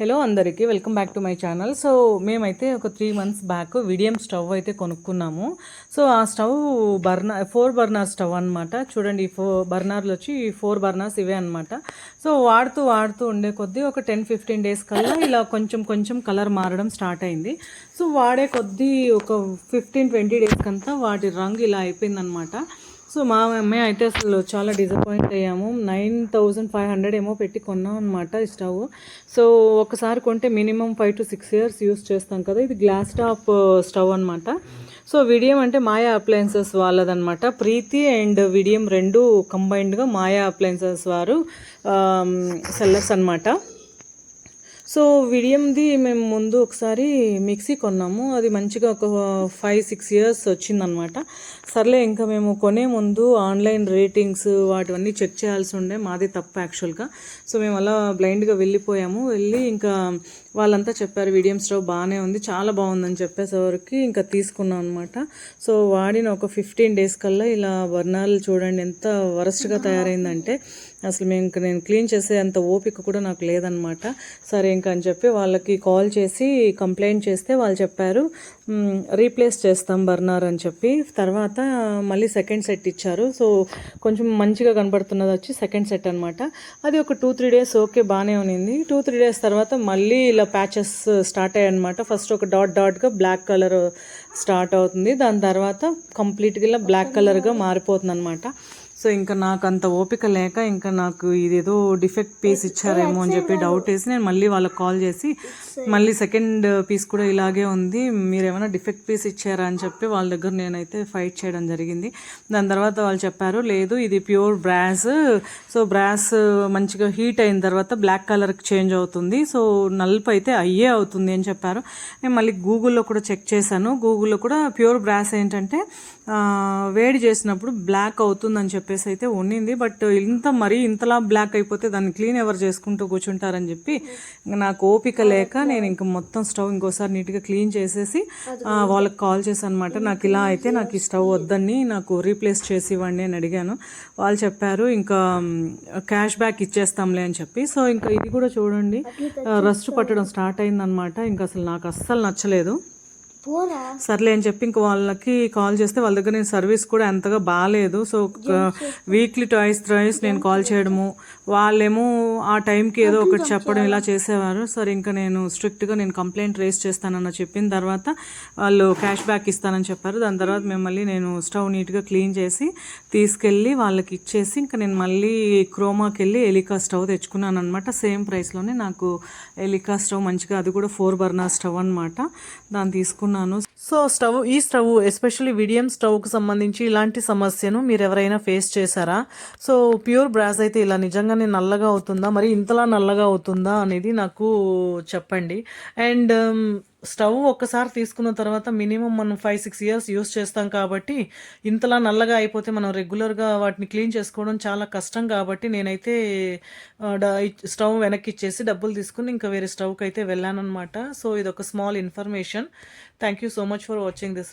Hello అందరికీ welcome back to my channel. So మేమైతే ఒక three months back Vidiem stove అయితే కొనుక్కున్నాము. సో ఆ stove burner four burner stove అనమాట చూడండి ఈ ఫోర్ బర్నర్లు వచ్చి ఫోర్ బర్నర్స్ ఇవే అనమాట సో వాడుతూ వాడుతూ ఉండే కొద్దీ ఒక టెన్ ఫిఫ్టీన్ డేస్ కల్లా ఇలా కొంచెం కొంచెం కలర్ మారడం స్టార్ట్ అయింది. సో వాడే కొద్దీ ఒక ఫిఫ్టీన్ ట్వంటీ డేస్ కంతా వాటి రంగు ఇలా అయిపోయిందనమాట సో మా అమ్మాయి అయితే అసలు చాలా డిసప్పాయింట్ అయ్యాము. నైన్ థౌజండ్ ఫైవ్ హండ్రెడ్ ఏమో పెట్టి కొన్నాం అనమాట ఈ స్టవ్. సో ఒకసారి కొంటే minimum five to six years use చేస్తాం కదా ఇది గ్లాస్ టాప్ స్టవ్ అనమాట సో విడియం అంటే మాయా అప్లయన్సెస్ వాళ్ళదనమాట ప్రీతి అండ్ విడియం రెండు కంబైన్డ్గా మాయా అప్లయన్సెస్ వారు సెల్లర్స్ అనమాట సో విడియంది మేము ముందు ఒకసారి మిక్సీ కొన్నాము. అది మంచిగా ఒక ఫైవ్ సిక్స్ ఇయర్స్ వచ్చిందనమాట. సర్లే ఇంకా మేము కొనే ముందు ఆన్లైన్ రేటింగ్స్ వాటివన్నీ చెక్ చేయాల్సి ఉండే. మాది తప్పు యాక్చువల్గా సో మేము అలా బ్లైండ్గా వెళ్ళిపోయాము. వెళ్ళి ఇంకా వాళ్ళంతా చెప్పారు విడియం స్టవ్ బాగానే ఉంది చాలా బాగుందని చెప్పేసరికి ఇంకా తీసుకున్నాం అనమాట. సో వాడిన ఒక ఫిఫ్టీన్ డేస్ కల్లా ఇలా వర్ణాలు చూడండి ఎంత వరస్ట్గా తయారైందంటే అసలు మేము ఇంకా నేను క్లీన్ చేసే అంత ఓపిక కూడా నాకు లేదనమాట సరే ఇంకా అని చెప్పి వాళ్ళకి కాల్ చేసి కంప్లైంట్ చేస్తే వాళ్ళు చెప్పారు రీప్లేస్ చేస్తాం బర్నర్ అని చెప్పి. తర్వాత మళ్ళీ సెకండ్ సెట్ ఇచ్చారు. సో కొంచెం మంచిగా కనబడుతున్నది వచ్చి సెకండ్ సెట్ అనమాట అది ఒక టూ త్రీ డేస్ ఓకే బాగానే ఉన్నింది. టూ త్రీ డేస్ తర్వాత మళ్ళీ ఇలా ప్యాచెస్ స్టార్ట్ అయ్యాయన్నమాట ఫస్ట్ ఒక డాట్ డాట్గా బ్లాక్ కలర్ స్టార్ట్ అవుతుంది. దాని తర్వాత కంప్లీట్గా ఇలా బ్లాక్ కలర్గా మారిపోతుంది అనమాట సో ఇంకా నాకు అంత ఓపిక లేక ఇంకా నాకు ఇదేదో డిఫెక్ట్ పీస్ ఇచ్చారేమో అని చెప్పి డౌట్ వేసి నేను మళ్ళీ వాళ్ళకి కాల్ చేసి మళ్ళీ సెకండ్ పీస్ కూడా ఇలాగే ఉంది మీరు ఏమైనా డిఫెక్ట్ పీస్ ఇచ్చారా అని చెప్పి వాళ్ళ దగ్గర నేనైతే ఫైట్ చేయడం జరిగింది. దాని తర్వాత వాళ్ళు చెప్పారు లేదు ఇది ప్యూర్ బ్రాస్ సో బ్రాస్ మంచిగా హీట్ అయిన తర్వాత బ్లాక్ కలర్కి చేంజ్ అవుతుంది సో నలుపు అయితే అయ్యే అవుతుంది అని చెప్పారు. నేను మళ్ళీ గూగుల్లో కూడా చెక్ చేశాను గూగుల్లో కూడా ప్యూర్ బ్రాస్ ఏంటంటే వేడి చేసినప్పుడు బ్లాక్ అవుతుందని చెప్పేసి అయితే ఉండింది బట్ ఇంత మరీ ఇంతలా బ్లాక్ అయిపోతే దాన్ని క్లీన్ ఎవరు చేసుకుంటూ కూర్చుంటారని చెప్పి నాకు ఓపిక లేక నేను ఇంక మొత్తం స్టవ్ ఇంకోసారి నీట్గా క్లీన్ చేసేసి వాళ్ళకి కాల్ చేశాను అనమాట నాకు ఇలా అయితే నాకు ఈ స్టవ్ వద్దని నాకు రీప్లేస్ చేసి ఇవ్వండి అని అడిగాను. వాళ్ళు చెప్పారు ఇంకా క్యాష్ బ్యాక్ ఇచ్చేస్తాంలే అని చెప్పి. సో ఇంకా ఇది కూడా చూడండి రస్ట్ పట్టడం స్టార్ట్ అయిందనమాట. ఇంకా అసలు నాకు అస్సలు నచ్చలేదు. సర్లే అని చెప్పి ఇంక వాళ్ళకి కాల్ చేస్తే వాళ్ళ దగ్గర నేను సర్వీస్ కూడా అంతగా బాగాలేదు సో వీక్లీ ట్వైస్ థ్రైస్ నేను కాల్ చేయడము. వాళ్ళేమో ఆ టైంకి ఏదో ఒకటి చెప్పడం ఇలా చేసేవారు. సరే ఇంకా నేను స్ట్రిక్ట్గా నేను కంప్లైంట్ రేస్ చేస్తానన్న చెప్పిన తర్వాత వాళ్ళు క్యాష్ బ్యాక్ ఇస్తానని చెప్పారు. దాని తర్వాత మేము మళ్ళీ నేను స్టవ్ నీట్గా క్లీన్ చేసి తీసుకెళ్ళి వాళ్ళకి ఇచ్చేసి ఇంకా నేను మళ్ళీ క్రోమాకి వెళ్ళి ఎలికా స్టవ్ తెచ్చుకున్నాను అనమాట సేమ్ ప్రైస్లోనే నాకు ఎలికా స్టవ్ మంచిగా అది కూడా ఫోర్ బర్నర్ స్టవ్ అనమాట దాన్ని తీసుకున్నాను సో స్టవ్ ఈ స్టవ్ ఎస్పెషల్లీ విడియం స్టవ్కి సంబంధించి ఇలాంటి సమస్యను మీరు ఎవరైనా ఫేస్ చేశారా? సో ప్యూర్ బ్రాస్ అయితే ఇలా నిజంగానే నల్లగా అవుతుందా? మరి ఇంతలా నల్లగా అవుతుందా అనేది నాకు చెప్పండి. అండ్ స్టవ్ ఒక్కసారి తీసుకున్న తర్వాత మినిమం మనం ఫైవ్ సిక్స్ ఇయర్స్ యూస్ చేస్తాం కాబట్టి ఇంతలా నల్లగా అయిపోతే మనం రెగ్యులర్గా వాటిని క్లీన్ చేసుకోవడం చాలా కష్టం కాబట్టి నేనైతే స్టవ్ వెనక్కి ఇచ్చేసి డబ్బులు తీసుకుని ఇంకా వేరే స్టవ్కి అయితే వెళ్ళాను అనమాట సో ఇది ఒక small information thank you so much for watching this